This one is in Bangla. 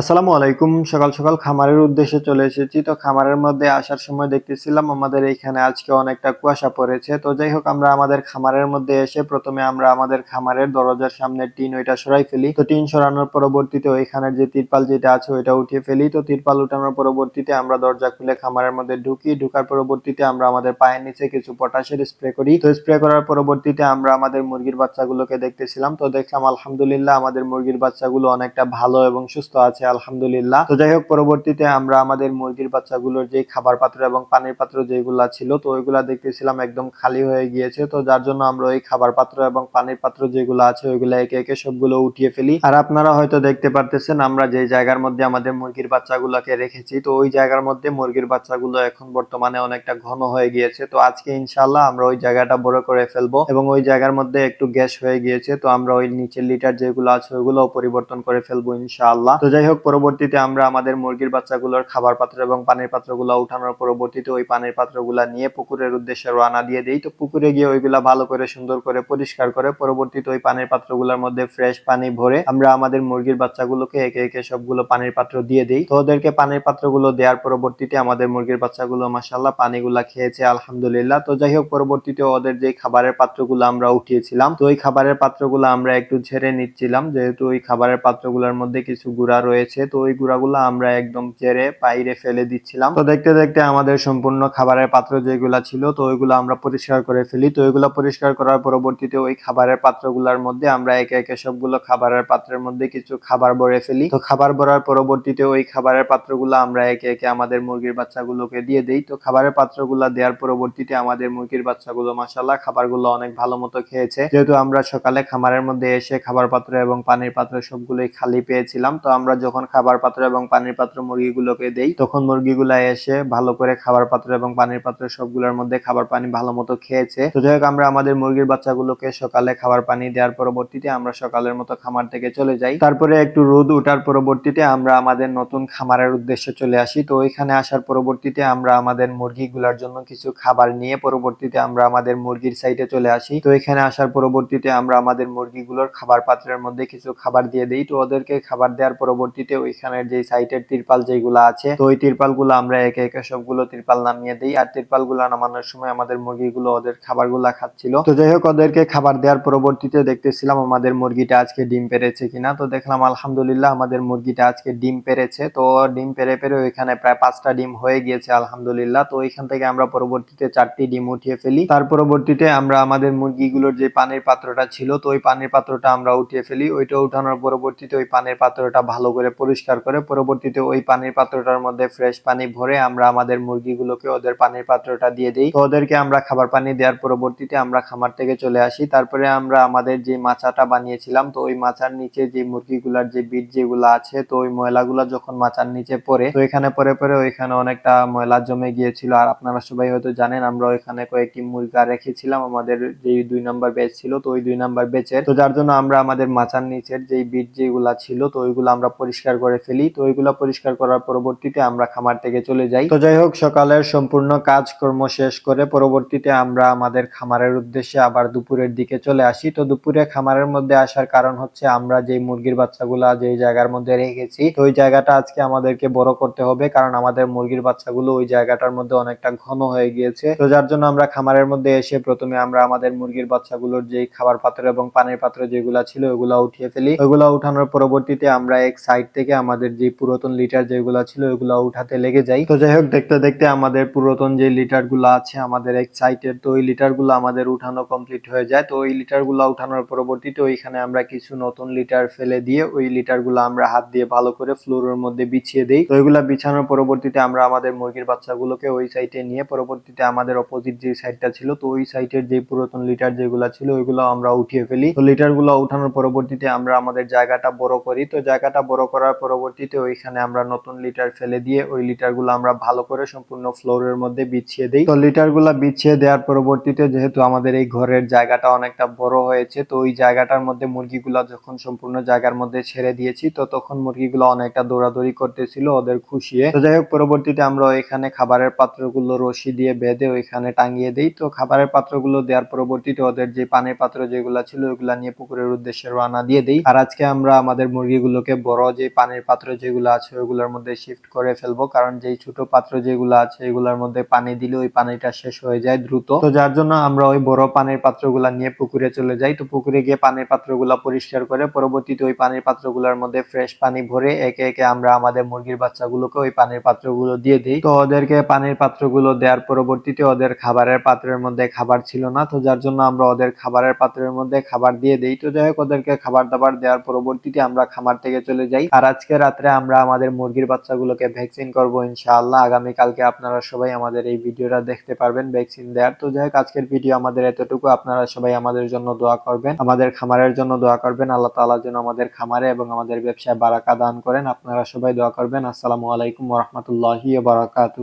আসসালামু আলাইকুম। সকাল সকাল খামারের উদ্দেশ্যে চলে এসেছি। তো খামারের মধ্যে আসার সময় দেখতেছিলাম আমাদের এখানে আজকে অনেকটা কুয়াশা পড়েছে। তো যাই হোক, আমরা আমাদের খামারের মধ্যে এসে প্রথমে আমরা আমাদের খামারের দরজার সামনে টিন ওইটা সরাই ফেলি। তো টিন সরানোর পরবর্তীতে ওইখানের যে তিরপাল যেটা আছে ওইটা উঠিয়ে ফেলি। তো তিরপাল উঠানোর পরবর্তীতে আমরা দরজা খুলে খামারের মধ্যে ঢুকি। ঢুকার পরবর্তীতে আমরা আমাদের পায়ের নিচে কিছু পটাশের স্প্রে করি। তো স্প্রে করার পরবর্তীতে আমরা আমাদের মুরগির বাচ্চাগুলোকে দেখতেছিলাম। তো দেখলাম, আলহামদুলিল্লাহ, আমাদের মুরগির বাচ্চাগুলো অনেকটা ভালো এবং সুস্থ আছে। আলহামদুলিল্লাহ। তো যাই হোক, পরবর্তীতে আমরা আমাদের মুরগির বাচ্চাগুলোর যে খাবার পাত্র এবং পানির পাত্র যেগুলা ছিল, তো ওইগুলা দেখতেছিলাম একদম খালি হয়ে গিয়েছে। তো যার জন্য আমরা ওই খাবার পাত্র এবং পানির পাত্র যেগুলো আছে, ওইগুলা একে একে সবগুলো উঠিয়ে ফেলি। আর আপনারা হয়তো দেখতে পারতেছেন, আমরা যে জায়গার মধ্যে আমাদের মুরগির বাচ্চাগুলোকে রেখেছি, তো ওই জায়গার মধ্যে মুরগির বাচ্চাগুলো এখন বর্তমানে অনেকটা ঘন হয়ে গিয়েছে। তো আজকে ইনশাল্লাহ আমরা ওই জায়গাটা বড় করে ফেলব এবং ওই জায়গার মধ্যে একটু গ্যাস হয়ে গিয়েছে, তো আমরা ওই নিচের লিটার যেগুলো আছে ওইগুলো পরিবর্তন করে ফেলব ইনশাআল্লাহ। তো যাই হোক পরবর্তীতে আমরা আমাদের মুরগির বাচ্চাগুলোর খাবার পাত্র এবং পানির পাত্রগুলো উঠানোর পরবর্তীতে ওই পানির পাত্রগুলা নিয়ে পুকুরের উদ্দেশ্যে রওনা দিয়ে দিই। তো পুকুরে গিয়ে ওইগুলা ভালো করে, সুন্দর করে, পরিষ্কার করে পরবর্তীতে ওই পানির পাত্রগুলোর মধ্যে ফ্রেশ পানি ভরে আমরা আমাদের মুরগির বাচ্চাগুলোকে একে একে সবগুলো পানির পাত্র দিয়ে দিই। তো ওদেরকে পানির পাত্রগুলো দেওয়ার পরবর্তীতে আমাদের মুরগির বাচ্চাগুলো মাসাল্লাহ পানিগুলা খেয়েছে, আলহামদুলিল্লাহ। তো যাই হোক পরবর্তীতে ওদের যে খাবারের পাত্রগুলো আমরা উঠিয়েছিলাম, তো ওই খাবারের পাত্রগুলো আমরা একটু ঝেড়ে নিচ্ছিলাম। যেহেতু ওই খাবারের পাত্রগুলোর মধ্যে কিছু গুড়া রয়েছে তো ওই গুঁড়াগুলো আমরা একদম ঝেড়ে বাইরে ফেলে দিচ্ছিলাম। তো দেখতে দেখতে আমাদের সম্পূর্ণ খাবারের পাত্র যেগুলা ছিল, তো ওইগুলো আমরা পরিষ্কার করে ফেলি। তো ওইগুলো পরিষ্কার করার পরবর্তীতে ওই খাবারের পাত্রগুলোর মধ্যে আমরা একে একে সবগুলো খাবারের পাত্রের মধ্যে কিছু খাবার ভরে ফেলি। তো খাবার ভরার পরবর্তীতে ওই খাবারের পাত্রগুলো আমরা একে একে আমাদের মুরগির বাচ্চাগুলোকে দিয়ে দিই। তো খাবারের পাত্রগুলো দেওয়ার পরবর্তীতে আমাদের মুরগির বাচ্চাগুলো মাসাল্লাহ খাবারগুলো অনেক ভালো মতো খেয়েছে। যেহেতু আমরা সকালে খামারের মধ্যে এসে খাবার পাত্র এবং পানির পাত্র সবগুলোই খালি পেয়েছিলাম, তো আমরা যখন খাবার পাত্র এবং পানির পাত্র মুরগিগুলোকে দেই, তখন মুরগিগুলা এসে ভালো করে খাবার পাত্র এবং পানির পাত্র সবগুলোর মধ্যে খাবার পানি ভালো মতো খেয়েছে। তো যাই হোক, আমরা আমাদের মুরগির বাচ্চাগুলোকে সকালে খাবার পানি দেওয়ার পরবর্তীতে আমরা সকালের মতো খামার থেকে চলে যাই। তারপরে একটু রোদ ওঠার পরবর্তীতে আমরা আমাদের নতুন খামারের উদ্দেশ্যে চলে আসি। তো ওইখানে আসার পরবর্তীতে আমরা আমাদের মুরগিগুলোর জন্য কিছু খাবার নিয়ে পরবর্তীতে আমরা আমাদের মুরগির সাইডে চলে আসি। তো এখানে আসার পরবর্তীতে আমরা আমাদের মুরগিগুলোর খাবার পাত্রের মধ্যে কিছু খাবার দিয়ে দিই। তো ওদেরকে খাবার দেওয়ার পরবর্তীতে ওইখানের যে সাইটের তিরপাল যেগুলো আছে, তো ওই তিরপালগুলো আমরা একে একে সবগুলো তিরপাল নামিয়ে দিই। আর তিরপালগুলো নামানোর সময় আমাদের মুরগিগুলো ওদের খাবারগুলা খাচ্ছিল। তো যাই হোক, ওদেরকে খাবার দেওয়ার পরবর্তীতে দেখতেছিলাম আমাদের মুরগিটা আজকে ডিম পেরেছে কিনা। তো দেখলাম, আলহামদুলিল্লাহ, আমাদের মুরগিটা আজকে ডিম পেরেছে। তো ডিম পেরে পেরে ওইখানে প্রায় পাঁচটা ডিম হয়ে গিয়েছে, আলহামদুলিল্লাহ। তো ওইখান থেকে আমরা পরবর্তীতে চারটি ডিম উঠিয়ে ফেলি। তার পরবর্তীতে আমরা আমাদের মুরগিগুলোর যে পানির পাত্রটা ছিল, তো ওই পানির পাত্রটা আমরা উঠিয়ে ফেলি। ওইটা উঠানোর পরবর্তীতে ওই পানির পাত্রটা ভালো করে পরিষ্কার করে, পরবর্তীতে ওই পানির পাত্রটার মধ্যে ফ্রেশ পানি ভরে আমরা আমাদের মুরগিগুলোকে ওদের পানির পাত্রটা দিয়ে দিই। তো ওদেরকে আমরা খাবার পানি দেওয়ার পরবর্তীতে আমরা খামার থেকে চলে আসি। তারপরে আমরা আমাদের যে মাচাটা বানিয়েছিলাম, তো ওই মাচার নিচে যে মুরগিগুলার যে বিট যেগুলো আছে, তো ওই ময়লাগুলো যখন মাচার নিচে পড়ে, তো এখানে পরে পরে ওইখানে অনেকটা ময়লা জমে গিয়েছিল। আর আপনারা সবাই হয়তো জানেন, আমরা ওইখানে কয়েকটি মুরগা রেখেছিলাম, আমাদের যে দুই নাম্বার ব্যাচ ছিল, তো ওই দুই নাম্বার ব্যাচের তো যার জন্য আমরা আমাদের মাচার নিচের যে বিট যেগুলা ছিল, তো ওইগুলো আমরা পরিষ্কার করে ফেলি। তো ওইগুলো পরিষ্কার করার পরবর্তীতে আমরা খামার থেকে চলে যাই। তো যাই হোক, সকালের সম্পূর্ণ কাজকর্ম শেষ করে পরবর্তীতে আমরা আমাদের খামারের উদ্দেশ্যে আবার দুপুরের দিকে চলে আসি। তো দুপুরে খামারের মধ্যে আসার কারণ হচ্ছে আমরা যে মুরগির বাচ্চাগুলা যে জায়গার মধ্যে রেখেছি, তো ওই জায়গাটা আজকে আমাদেরকে বড় করতে হবে। কারণ আমাদের মুরগির বাচ্চাগুলো ওই জায়গাটার মধ্যে অনেকটা ঘন হয়ে গিয়েছে। তো যার জন্য আমরা খামারের মধ্যে এসে প্রথমে আমরা আমাদের মুরগির বাচ্চাগুলোর যে খাবার পাত্র এবং পানির পাত্র যেগুলা ছিল ওগুলা উঠিয়ে ফেলি। ওগুলা উঠানোর পরবর্তীতে আমরা এক সাইড থেকে আমাদের যে পুরাতন লিটার যেগুলা ছিল ওগুলা উঠাতে লেগে যাই তো যাই হোক, দেখতে দেখতে আমাদের পুরাতন যে লিটারগুলো আছে, আমাদের এক সাইডের তো ওই লিটারগুলো আমাদের উঠানো কমপ্লিট হয়ে যায়। তো ওই লিটারগুলো উঠানোর পরবর্তীতে ওইখানে আমরা কিছু নতুন লিটার ফেলে দিয়ে ওই লিটারগুলো আমরা হাত দিয়ে ভালো করে ফ্লোরের মধ্যে বিছিয়ে দিই। তো ওইগুলা বিছানোর পরবর্তীতে আমরা আমাদের মুরগির বাচ্চাগুলোকে ওই সাইডে নিয়ে, পরবর্তীতে আমাদের অপোজিট যে সাইডটা ছিল, তো ওই সাইডের যে পুরাতন লিটার যেগুলা ছিল ওইগুলো আমরা উঠিয়ে ফেলি। তো লিটারগুলো উঠানোর পরবর্তীতে আমরা আমাদের জায়গাটা বড় করি। তো জায়গাটা বড় করার পরবর্তীতে ওইখানে আমরা নতুন লিটার ফেলে দিয়ে ওই লিটারগুলো আমরা ভালো করে সম্পূর্ণ ফ্লোরের মধ্যে বিছিয়ে দিই। তো লিটারগুলা বিছিয়ে দেওয়ার পরবর্তীতে যেহেতু আমাদের এই ঘরের জায়গাটা অনেকটা বড় হয়েছে, তো ওই জায়গাটার মধ্যে মুরগিগুলা যখন সম্পূর্ণ জায়গার মধ্যে ছেড়ে দিয়েছি, তো তখন মুরগিগুলো অনেকটা দৌড়াদৌড়ি করতেছিল ওদের খুশিয়ে। তো যাই হোক, পরবর্তীতে আমরা ওইখানে খাবারের পাত্রগুলো রশি দিয়ে বেঁধে ওইখানে টাঙিয়ে দিই। তো খাবারের পাত্রগুলো দেওয়ার পরবর্তীতে ওদের যে পানির পাত্র যেগুলো ছিল ওইগুলা নিয়ে পুকুরের উদ্দেশ্যে রওনা দিয়ে দিই। আর আজকে আমরা আমাদের মুরগিগুলোকে বড় যে যে পানির পাত্র যেগুলো আছে ওগুলোর মধ্যে শিফট করে ফেলব। কারণ যেই ছোট পাত্র যেগুলো আছে এগুলোর মধ্যে পানি দিলে ওই পানিটা শেষ হয়ে যায় দ্রুত। তো যার জন্য আমরা ওই বড় পানির পাত্রগুলা নিয়ে পুকুরে চলে যাই। তো পুকুরে গিয়ে পানির পাত্রগুলা পরিষ্কার করে পরবর্তীতে ওই পানির পাত্রগুলোর মধ্যে ফ্রেশ পানি ভরে একে একে আমরা আমাদের মুরগির বাচ্চাগুলোকে ওই পানির পাত্রগুলো দিয়ে দিই। তো ওদেরকে পানির পাত্রগুলো দেওয়ার পরবর্তীতে ওদের খাবারের পাত্রের মধ্যে খাবার ছিল না। তো যার জন্য আমরা ওদের খাবারের পাত্রের মধ্যে খাবার দিয়ে দিই। তো যাই হোক, ওদেরকে খাবার দাবার দেওয়ার পরবর্তীতে আমরা খামার থেকে চলে যাই। আর আজকে রাত্রে আমরা আমাদের মুরগির বাচ্চাগুলোকে ভ্যাকসিন করব ইনশাআল্লাহ। আগামী কালকে আপনারা সবাই আমাদের এই ভিডিওটা দেখতে পারবেন ভ্যাকসিন দেওয়ার তো যাই হোক, আজকের ভিডিও আমাদের এতটুকু। আপনারা সবাই আমাদের জন্য দোয়া করবেন, আমাদের খামারের জন্য দোয়া করবেন। আল্লাহ তাআলা জন্য আমাদের খামারে এবং আমাদের ব্যবসায় বারাকা দান করেন। আপনারা সবাই দোয়া করবেন। আসসালামু আলাইকুম রাহমাতুল্লাহি ওয়া বারাকাতুহু।